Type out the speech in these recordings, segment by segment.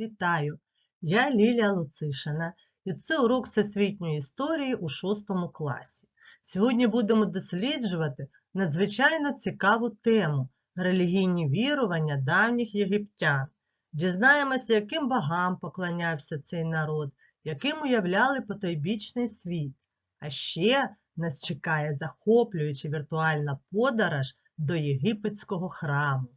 Вітаю! Я Лілія Луцишина, і це урок всесвітньої історії у 6 класі. Сьогодні будемо досліджувати надзвичайно цікаву тему релігійні вірування давніх єгиптян. Дізнаємося, яким богам поклонявся цей народ, яким уявляли потойбічний світ. А ще нас чекає захоплююча віртуальна подорож до єгипетського храму.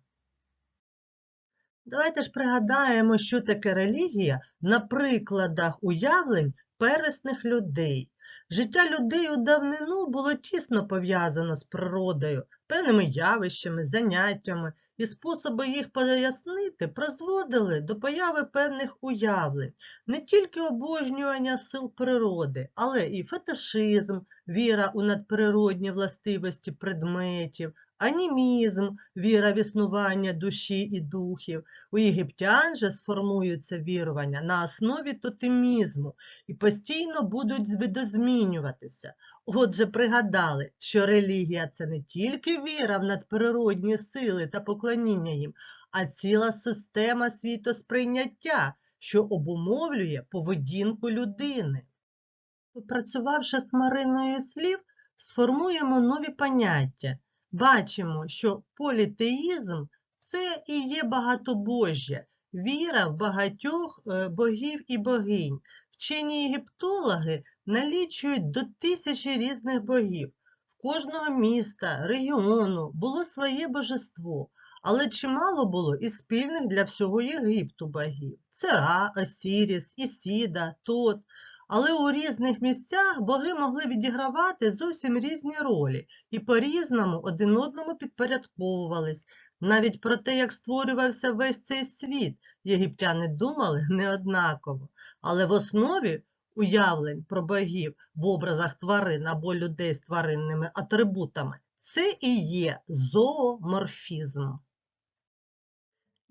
Давайте ж пригадаємо, що таке релігія на прикладах уявлень первісних людей. Життя людей у давнину було тісно пов'язано з природою, певними явищами, заняттями, і способи їх пояснити призводили до появи певних уявлень, не тільки обожнювання сил природи, але і фетишизм, віра у надприродні властивості предметів, анімізм, віра в існування душі і духів. У єгиптян же сформуються вірування на основі тотемізму і постійно будуть видозмінюватися. Отже, пригадали, що релігія це не тільки віра в надприродні сили та поклоніння їм, а ціла система світосприйняття, що обумовлює поведінку людини. Попрацювавши з Мариною слів, сформуємо нові поняття. Бачимо, що політеїзм це і є багатобожжя, віра в багатьох е, богів і богинь. Вчені єгиптологи налічують до тисячі різних богів. В кожного міста, регіону було своє божество, але чимало було і спільних для всього Єгипту богів. Це Ра, Осіріс, Ісіда, Тот. Але у різних місцях боги могли відігравати зовсім різні ролі і по-різному один одному підпорядковувались. Навіть про те, як створювався весь цей світ, єгиптяни думали неоднаково. Але в основі уявлень про богів в образах тварин або людей з тваринними атрибутами це і є зооморфізм.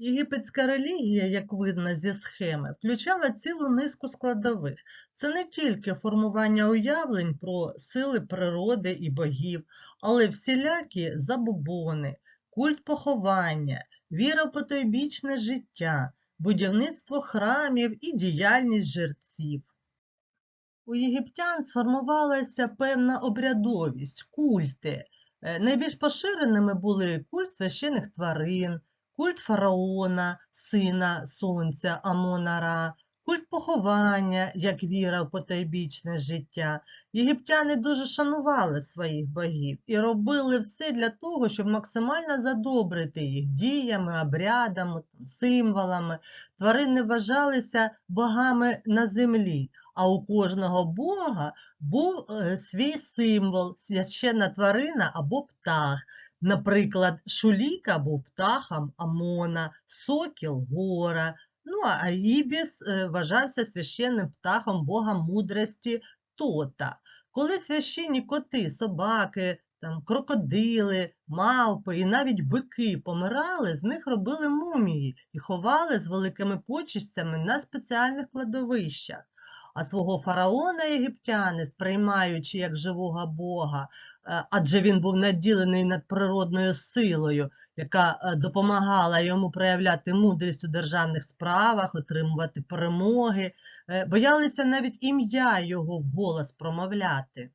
Єгипетська релігія, як видно зі схеми, включала цілу низку складових. Це не тільки формування уявлень про сили природи і богів, але всілякі забобони, культ поховання, віра в потойбічне життя, будівництво храмів і діяльність жерців. У єгиптян сформувалася певна обрядовість, культи. Е, Найбільш поширеними були культ священих тварин, культ фараона, сина сонця Амона-Ра, культ поховання, як віра в потойбічне життя. Єгиптяни дуже шанували своїх богів і робили все для того, щоб максимально задобрити їх діями, обрядами, символами. Тварини вважалися богами на землі, а у кожного бога був е, свій символ, священна тварина або птах. Наприклад, Шуліка був птахом Амона, Сокіл Гора, ну а Ібіс е, вважався священним птахом бога мудрості Тота. Коли священні коти, собаки, там, крокодили, мавпи і навіть бики помирали, з них робили мумії і ховали з великими почестями на спеціальних кладовищах. А свого фараона єгиптяни, сприймаючи як живого бога, е, адже він був наділений надприродною силою, яка е, допомагала йому проявляти мудрість у державних справах, отримувати перемоги, е, боялися навіть ім'я його вголос промовляти.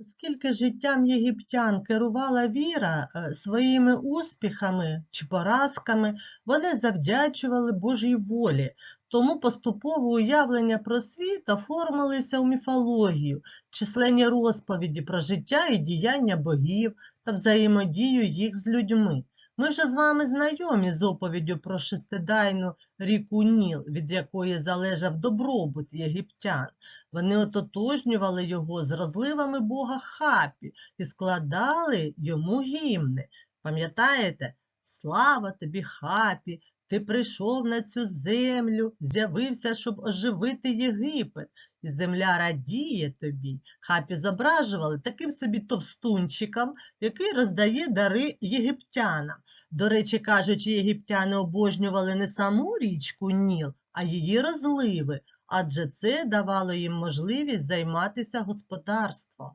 Оскільки життям єгиптян керувала віра своїми успіхами чи поразками, вони завдячували Божій волі, тому поступово уявлення про світ оформилися у міфологію, численні розповіді про життя і діяння богів та взаємодію їх з людьми. Ми вже з вами знайомі з оповіддю про шестидайну ріку Ніл, від якої залежав добробут єгиптян. Вони ототожнювали його з розливами бога Хапі і складали йому гімни. Пам'ятаєте? Слава тобі, Хапі! Ти прийшов на цю землю, з'явився, щоб оживити Єгипет, і земля радіє тобі. Хапі зображували таким собі товстунчиком, який роздає дари єгиптянам. До речі, кажучи, єгиптяни обожнювали не саму річку Ніл, а її розливи, адже це давало їм можливість займатися господарством.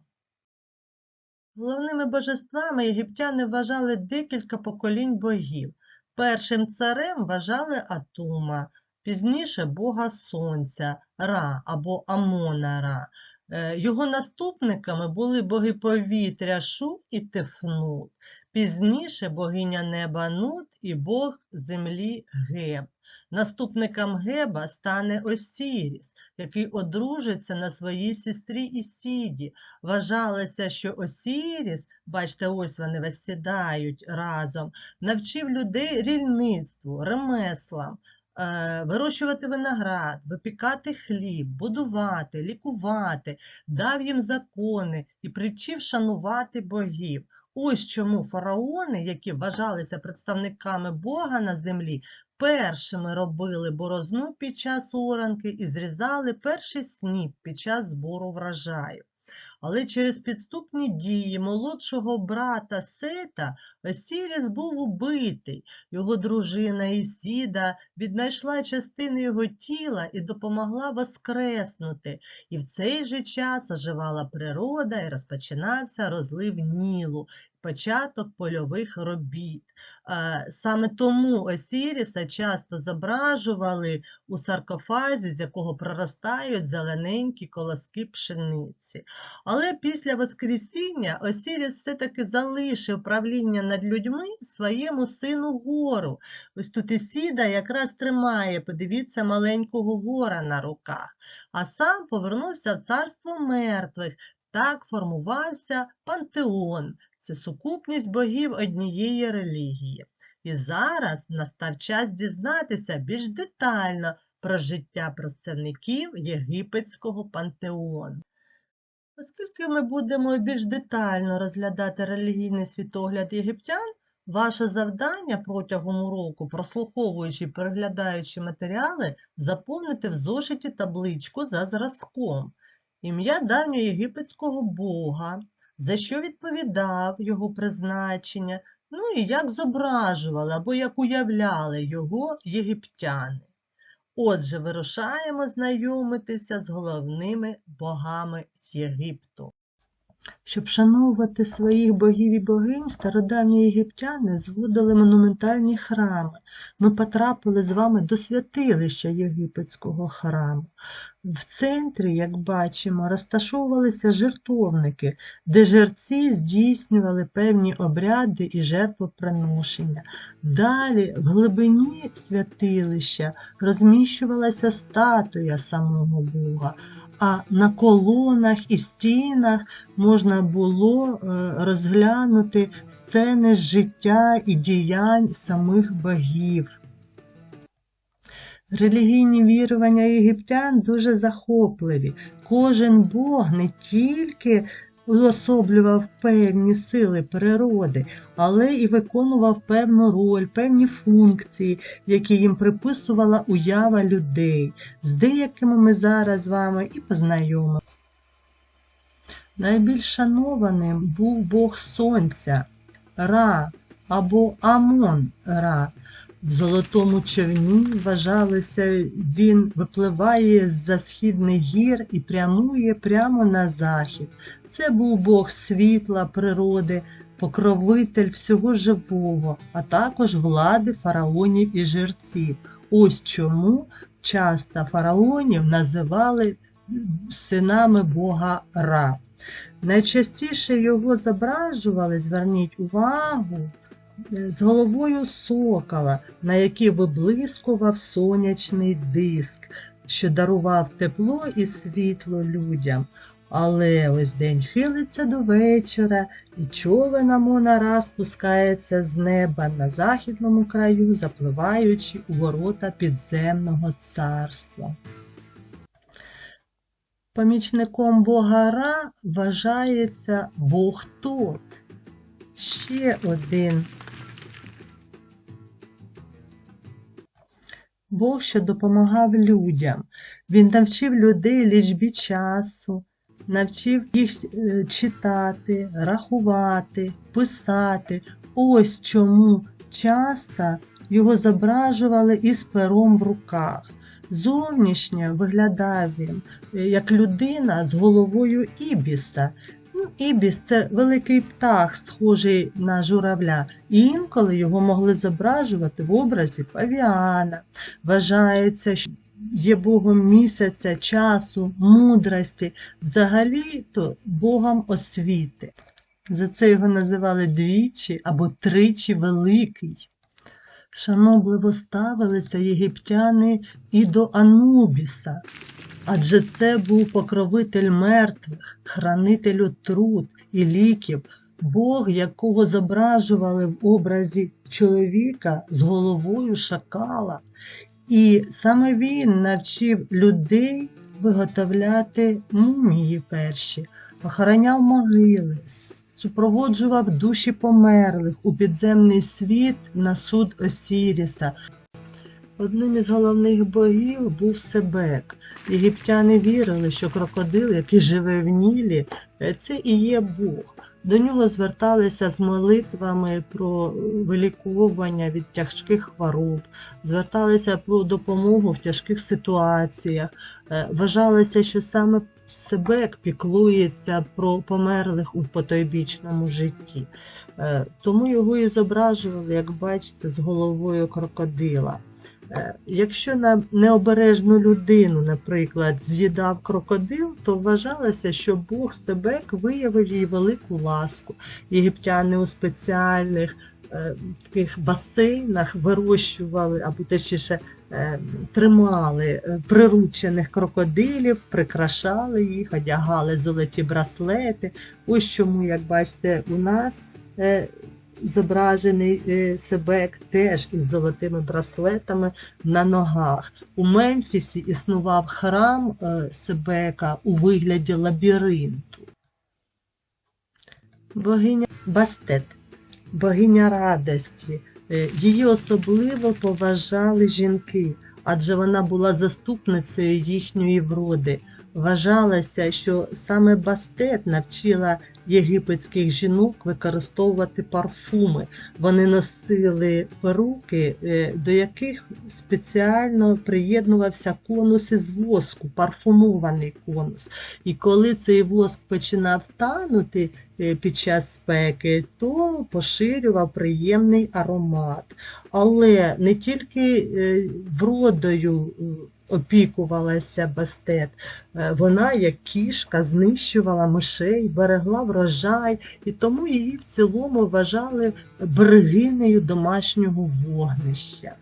Головними божествами єгиптяни вважали декілька поколінь богів. Першим царем вважали Атума, пізніше бога сонця Ра або Амона Ра. Е, Його наступниками були боги повітря Шу і Тефнут, пізніше богиня неба Нут і бог землі Геб. Наступником Геба стане Осіріс, який одружиться на своїй сестрі Ісіді. Вважалося, що Осіріс, бачите, ось вони весь сідають разом, навчив людей рільництву, ремеслам, е, вирощувати виноград, випікати хліб, будувати, лікувати, дав їм закони і привчив шанувати богів. Ось чому фараони, які вважалися представниками Бога на землі, першими робили борозну під час оранки і зрізали перший сніп під час збору врожаю. Але через підступні дії молодшого брата Сета Осіріс був убитий. Його дружина Ісіда віднайшла частини його тіла і допомогла воскреснути. І в цей же час оживала природа і розпочинався розлив Нілу, початок польових робіт. Саме тому Осіріса часто зображували у саркофазі, з якого проростають зелененькі колоски пшениці. Але після Воскресіння Осіріс все-таки залишив правління над людьми своєму сину гору. Ось тут Ісіда якраз тримає, подивіться, маленького гора на руках, а сам повернувся в царство мертвих. Так формувався пантеон. Це сукупність богів однієї релігії. І зараз настав час дізнатися більш детально про життя представників єгипетського пантеону. Оскільки ми будемо більш детально розглядати релігійний світогляд єгиптян, ваше завдання протягом уроку, прослуховуючи і переглядаючи матеріали, заповнити в зошиті табличку за зразком. Ім'я давньоєгипетського бога, за що відповідав його призначення, ну і як зображували або як уявляли його єгиптяни. Отже, вирушаємо знайомитися з головними богами Єгипту. Щоб шановувати своїх богів і богинь, стародавні єгиптяни зводили монументальні храми. Ми потрапили з вами до святилища єгипетського храму. В центрі, як бачимо, розташовувалися жертовники, де жерці здійснювали певні обряди і жертвоприношення. Далі, в глибині святилища, розміщувалася статуя самого Бога, а на колонах і стінах можна було е, розглянути сцени життя і діянь самих богів. Релігійні вірування єгиптян дуже захопливі. Кожен Бог не тільки уособлював певні сили природи, але і виконував певну роль, певні функції, які їм приписувала уява людей. З деякими ми зараз з вами і познайомимо. Найбільш шанованим був Бог Сонця, Ра або Амон Ра. В золотому човні вважалося, він випливає з-за східних гір і прямує прямо на захід. Це був Бог світла, природи, покровитель всього живого, а також влади фараонів і жерців. Ось чому часто фараонів називали синами Бога Ра. Найчастіше його зображували, зверніть увагу, з головою сокола, на який виблискував сонячний диск, що дарував тепло і світло людям. Але ось день хилиться до вечора, і човен Амона-Ра спускається з неба на західному краю, запливаючи у ворота підземного царства. Помічником бога Ра вважається Бог Тот. Ще один Бог, що допомагав людям. Він навчив людей лічбі часу, навчив їх е, читати, рахувати, писати. Ось чому часто його зображували із пером в руках. Зовнішньо виглядав він е, як людина з головою ібіса. Ну, Ібіс це великий птах, схожий на журавля. І інколи його могли зображувати в образі павіана. Вважається, що є богом місяця, часу, мудрості, взагалі то богом освіти. За це його називали двічі або тричі великий. Шанобливо ставилися єгиптяни і до Анубіса, адже це був покровитель мертвих, хранитель отрут і ліків, Бог, якого зображували в образі чоловіка з головою шакала. І саме він навчив людей виготовляти мумії перші, охороняв могили, супроводжував душі померлих у підземний світ на суд Осіріса. Одним із головних богів був Себек. Єгиптяни вірили, що крокодил, який живе в Нілі, це і є Бог. До нього зверталися з молитвами про виліковування від тяжких хвороб, зверталися про допомогу в тяжких ситуаціях. Е, Вважалося, що саме Себек піклується про померлих у потойбічному житті. Е, Тому його і зображували, як бачите, з головою крокодила. Е, Якщо на необережну людину, наприклад, з'їдав крокодил, то вважалося, що Бог Себек виявив їй велику ласку. Єгиптяни у спеціальних е, таких басейнах вирощували, або точніше е, тримали е, приручених крокодилів, прикрашали їх, одягали золоті браслети. Ось чому, як бачите, у нас. е, зображений е, Себек теж із золотими браслетами на ногах. У Мемфісі існував храм е, Себека у вигляді лабіринту. Богиня Бастет, богиня радості. Е, Її особливо поважали жінки, адже вона була заступницею їхньої вроди. Вважалося, що саме Бастет навчила єгипетських жінок використовувати парфуми. Вони носили перуки, е, до яких спеціально приєднувався конус із воску, парфумований конус. І коли цей воск починав танути е, під час спеки, то поширював приємний аромат. Але не тільки е, вродою опікувалася Бастет, Е, вона, як кішка, знищувала мишей, берегла врожай, і тому її в цілому вважали берегинею домашнього вогнища.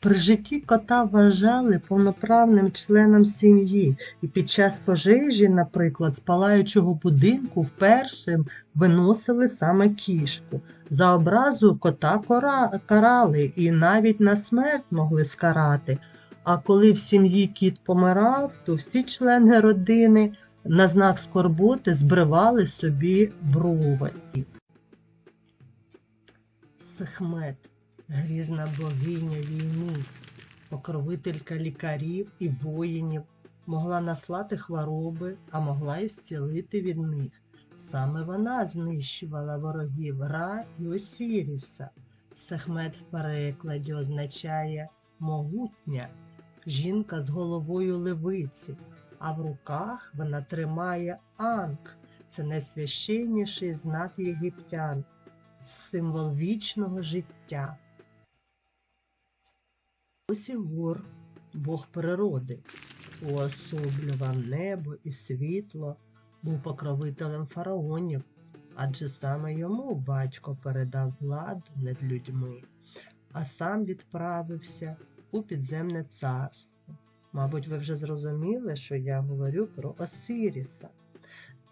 При житті кота вважали повноправним членом сім'ї, і під час пожежі, наприклад, з палаючого будинку вперше виносили саме кішку. За образу кота карали і навіть на смерть могли скарати. А коли в сім'ї кіт помирав, то всі члени родини на знак скорботи збривали собі брови. Сехмет, грізна богиня війни, покровителька лікарів і воїнів, могла наслати хвороби, а могла й зцілити від них. Саме вона знищувала ворогів Ра і Осіріса. Сехмет в перекладі означає могутня, жінка з головою левиці, а в руках вона тримає анк. Це найсвященніший знак єгиптян, символ вічного життя. Осігор, Бог природи, уособлював небо і світло, був покровителем фараонів, адже саме йому батько передав владу над людьми, а сам відправився у підземне царство. Мабуть, ви вже зрозуміли, що я говорю про Осиріса.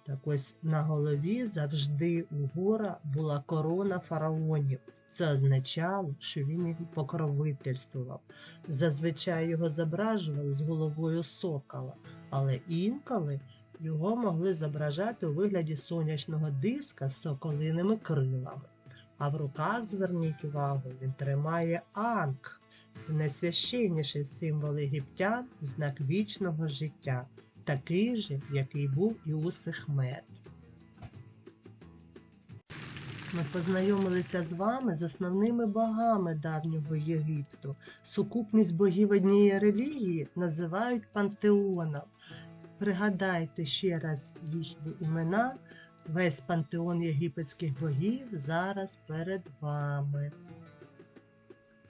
Так ось на голові завжди у гора була корона фараонів. Це означало, що він їх покровительствував. Зазвичай його зображували з головою сокола, але інколи його могли зображати у вигляді сонячного диска з соколиними крилами. А в руках, зверніть увагу, він тримає анк. Це найсвященніший символ єгиптян, знак вічного життя, такий же, який був і у Сехмет. Ми познайомилися з вами з основними богами давнього Єгипту. Сукупність богів однієї релігії називають пантеоном. Пригадайте ще раз їхні імена. Весь пантеон єгипетських богів зараз перед вами.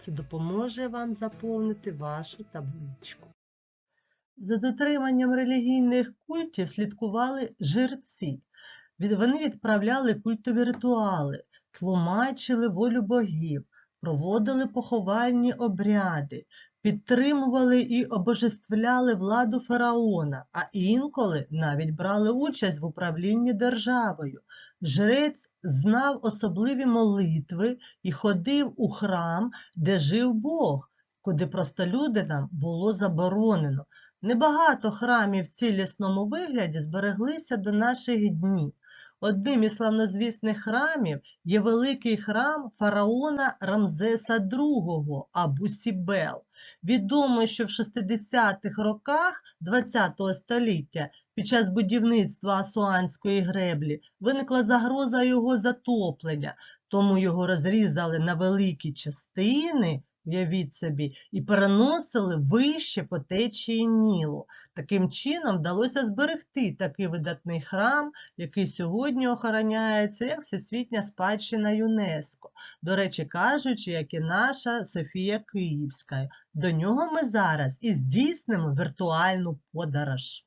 Це допоможе вам заповнити вашу табличку. За дотриманням релігійних культів слідкували жерці. Вони відправляли культові ритуали, тлумачили волю богів, проводили поховальні обряди, підтримували і обожествляли владу фараона, а інколи навіть брали участь в управлінні державою. Жрець знав особливі молитви і ходив у храм, де жив Бог, куди простолюдинам було заборонено. Небагато храмів в цілісному вигляді збереглися до наших днів. Одним із славнозвісних храмів є великий храм фараона Рамзеса II абу Сібел. Відомо, що в 60-х роках ХХ століття під час будівництва Асуанської греблі виникла загроза його затоплення, тому його розрізали на великі частини, уявіть собі, і переносили вище по течії Нілу. Таким чином вдалося зберегти такий видатний храм, який сьогодні охороняється як всесвітня спадщина ЮНЕСКО. До речі, кажучи, як і наша Софія Київська. До нього ми зараз і здійснимо віртуальну подорож.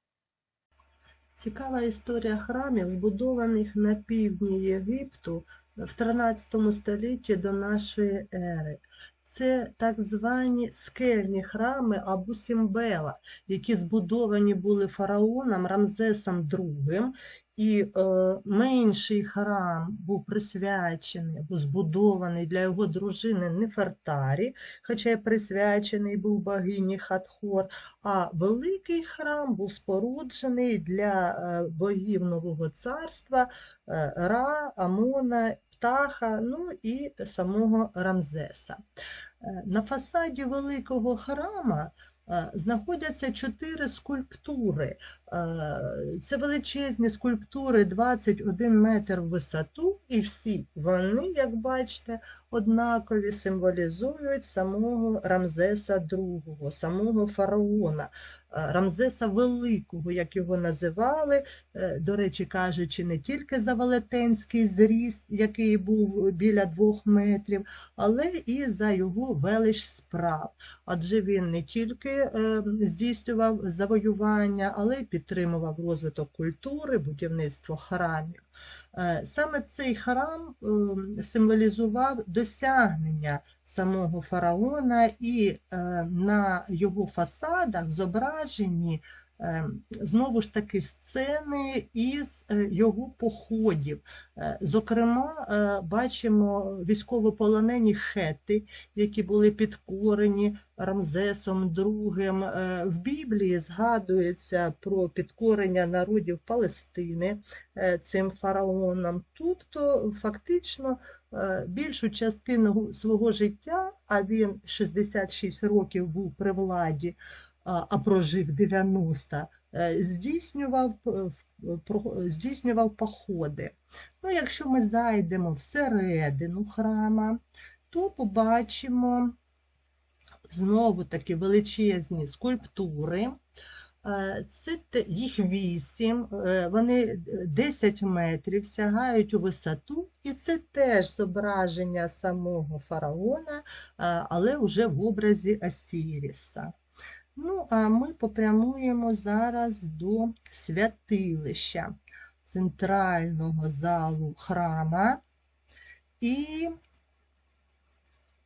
Цікава історія храмів, збудованих на півдні Єгипту в 13 столітті до нашої ери. Це так звані скельні храми або Сімбела, які збудовані були фараоном Рамзесом II, і е, менший храм був присвячений або збудований для його дружини Нефертарі, хоча й присвячений був богині Хатхор, а великий храм був споруджений для е, богів Нового царства е, Ра, Амона, Птаха, ну і самого Рамзеса. Е, На фасаді великого храма знаходяться чотири скульптури. Е, Це величезні скульптури 21 метр в висоту, і всі вони, як бачите, однакові символізують самого Рамзеса II, самого фараона, е, Рамзеса Великого, як його називали, е, до речі, кажучи, не тільки за велетенський зріст, який був біля двох метрів, але і за його велич справ. Адже він не тільки е, здійснював завоювання, але й підтримував розвиток культури, будівництво храмів. Е, Саме цей храм е, символізував досягнення самого фараона, і е, на його фасадах зображені знову ж таки сцени із е, його походів. Е, Зокрема, е, бачимо військовополонені хети, які були підкорені Рамзесом II. Е, В Біблії згадується про підкорення народів Палестини е, цим фараоном. Тобто, фактично, е, більшу частину свого життя, а він 66 років був при владі, а прожив 90, е, здійснював, про- здійснював походи. Ну, якщо ми зайдемо всередину храма, то побачимо знову такі величезні скульптури. Е, Це їх вісім, е, вони 10 метрів сягають у висоту, і це теж зображення самого фараона, е, але вже в образі Осіріса. Ну, а ми попрямуємо зараз до святилища центрального залу храма і,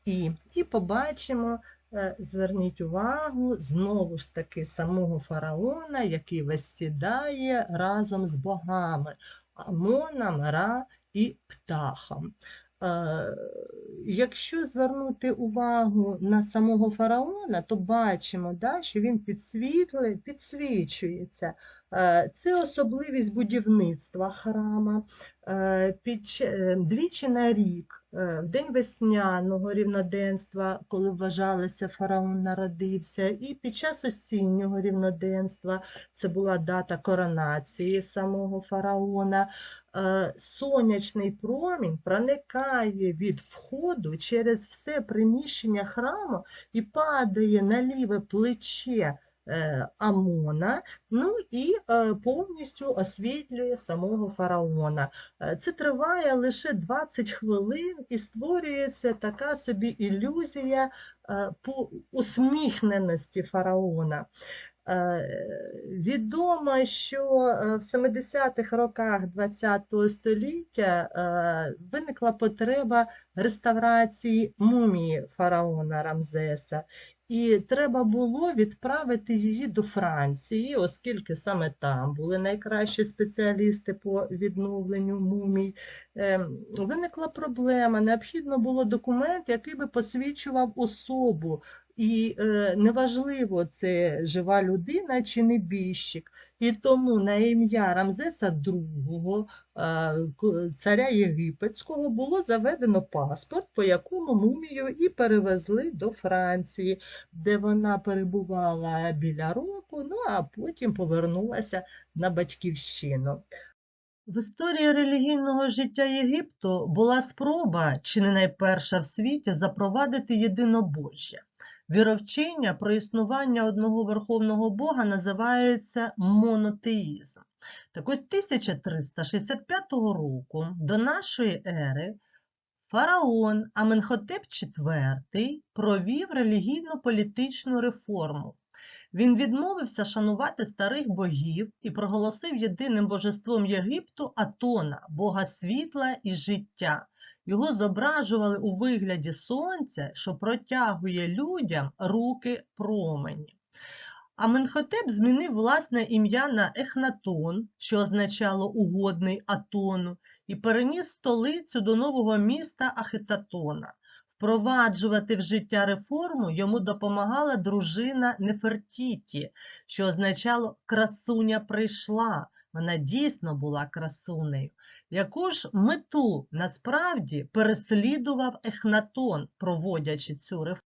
і, і побачимо, е, зверніть увагу, знову ж таки самого фараона, який висідає разом з богами Амоном, Ра і Птахом. Е, Якщо звернути увагу на самого фараона, то бачимо, да, що він підсвітле, підсвічується. Е, Це особливість будівництва храма. Е, е, двічі на рік, е, в день весняного рівноденства, коли вважалося фараон народився, і під час осіннього рівноденства, це була дата коронації самого фараона, сонячний промінь проникає від входу через все приміщення храму і падає на ліве плече Амона, ну і е, повністю освітлює самого фараона. Е, Це триває лише 20 хвилин і створюється така собі ілюзія е, усміхненості фараона. Е, Відомо, що е, в 70-х роках ХХ століття е, виникла потреба реставрації мумії фараона Рамзеса, і треба було відправити її до Франції, оскільки саме там були найкращі спеціалісти по відновленню мумій. Е, Виникла проблема. Необхідно було документ, який би посвідчував особу. І е, неважливо, це жива людина чи небіжчик. І тому на ім'я Рамзеса II, е, царя Єгипетського, було заведено паспорт, по якому мумію і перевезли до Франції, де вона перебувала біля року, ну а потім повернулася на батьківщину. В історії релігійного життя Єгипту була спроба, чи не найперша в світі, запровадити єдинобожжя. Віровчення про існування одного верховного Бога називається монотеїзм. Так ось 1365 року до нашої ери фараон Аменхотеп IV провів релігійно-політичну реформу. Він відмовився шанувати старих богів і проголосив єдиним божеством Єгипту Атона, бога світла і життя. Його зображували у вигляді сонця, що протягує людям руки промені. Аменхотеп змінив власне ім'я на Ехнатон, що означало угодний Атону, і переніс столицю до нового міста Ахетатона. Впроваджувати в життя реформу йому допомагала дружина Нефертіті, що означало красуня прийшла. Вона дійсно була красунею. Яку ж мету насправді переслідував Ехнатон, проводячи цю реформу?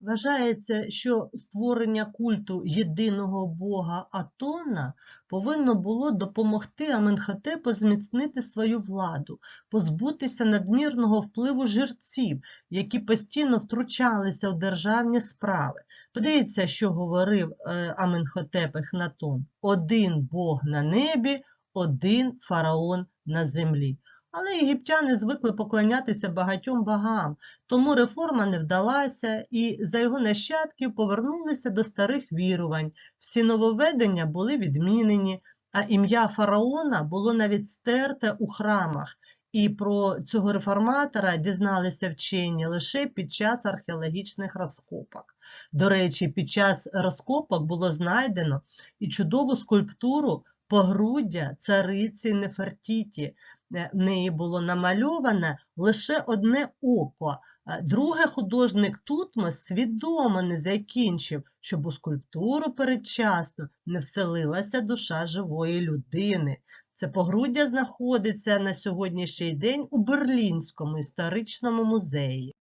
Вважається, що створення культу єдиного бога Атона повинно було допомогти Аменхотепу зміцнити свою владу, позбутися надмірного впливу жерців, які постійно втручалися в державні справи. Подивіться, що говорив е, Аменхотеп Ехнатон: один Бог на небі, один фараон на землі. Але єгиптяни звикли поклонятися багатьом богам, тому реформа не вдалася, і за його нащадків повернулися до старих вірувань. Всі нововведення були відмінені, а ім'я фараона було навіть стерте у храмах. І про цього реформатора дізналися вчені лише під час археологічних розкопок. До речі, під час розкопок було знайдено і чудову скульптуру погруддя цариці Нефертіті. В неї було намальоване лише одне око. Е, Друге художник Тутмос свідомо не закінчив, щоб у скульптуру передчасно не вселилася душа живої людини. Це погруддя знаходиться на сьогоднішній день у Берлінському історичному музеї.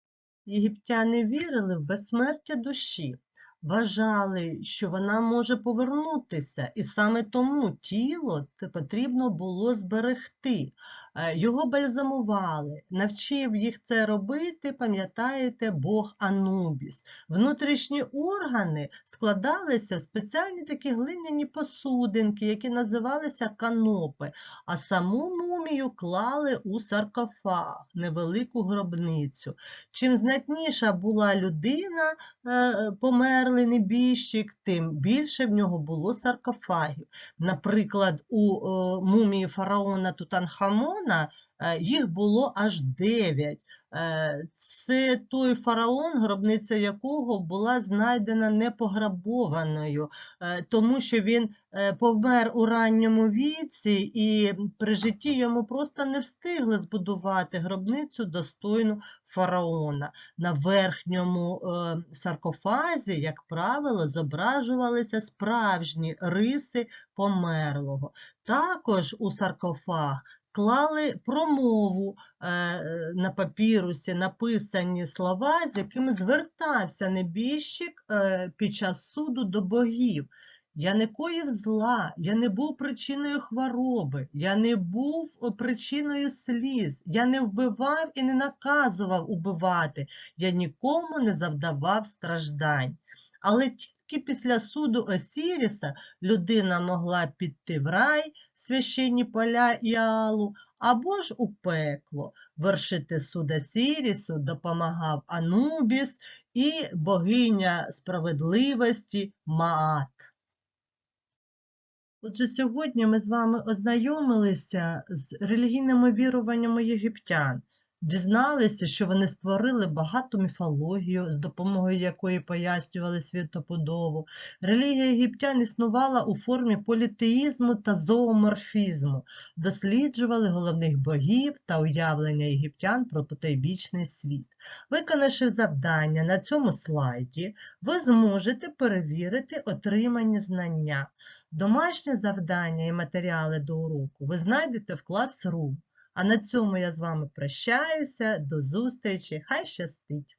Єгиптяни вірили в безсмертя душі, вважали, що вона може повернутися, і саме тому тіло потрібно було зберегти. Е, Його бальзамували, навчив їх це робити, пам'ятаєте, Бог Анубіс. Внутрішні органи складалися в спеціальні такі глиняні посудинки, які називалися канопи, а саму мумію клали у саркофаг, невелику гробницю. Чим знатніша була людина, е, померлий небіжчик, тим більше в нього було саркофагів. Наприклад, у е, мумії фараона Тутанхамона їх було аж дев'ять. Е, Це той фараон, гробниця якого була знайдена непограбованою, е, тому що він е, помер у ранньому віці, і при житті йому просто не встигли збудувати гробницю достойну фараона. На верхньому е, саркофазі, як правило, зображувалися справжні риси померлого. Також у саркофаг клали промову е, на папірусі, написані слова, з якими звертався небіжчик е, під час суду до богів. Я не коїв зла, я не був причиною хвороби, я не був причиною сліз, я не вбивав і не наказував убивати, я нікому не завдавав страждань. Але тільки після суду Осіріса людина могла піти в рай, священні поля і Алу, або ж у пекло. Вершити суд Осірісу допомагав Анубіс і богиня справедливості Маат. Отже, сьогодні ми з вами ознайомилися з релігійними віруваннями єгиптян, дізналися, що вони створили багату міфологію, з допомогою якої пояснювали світоподобу. Релігія єгиптян існувала у формі політеїзму та зооморфізму, досліджували головних богів та уявлення єгиптян про потойбічний світ. Виконавши завдання на цьому слайді, ви зможете перевірити отримані знання. Домашнє завдання і матеріали до уроку ви знайдете в Classroom. А на цьому я з вами прощаюся. До зустрічі. Хай щастить!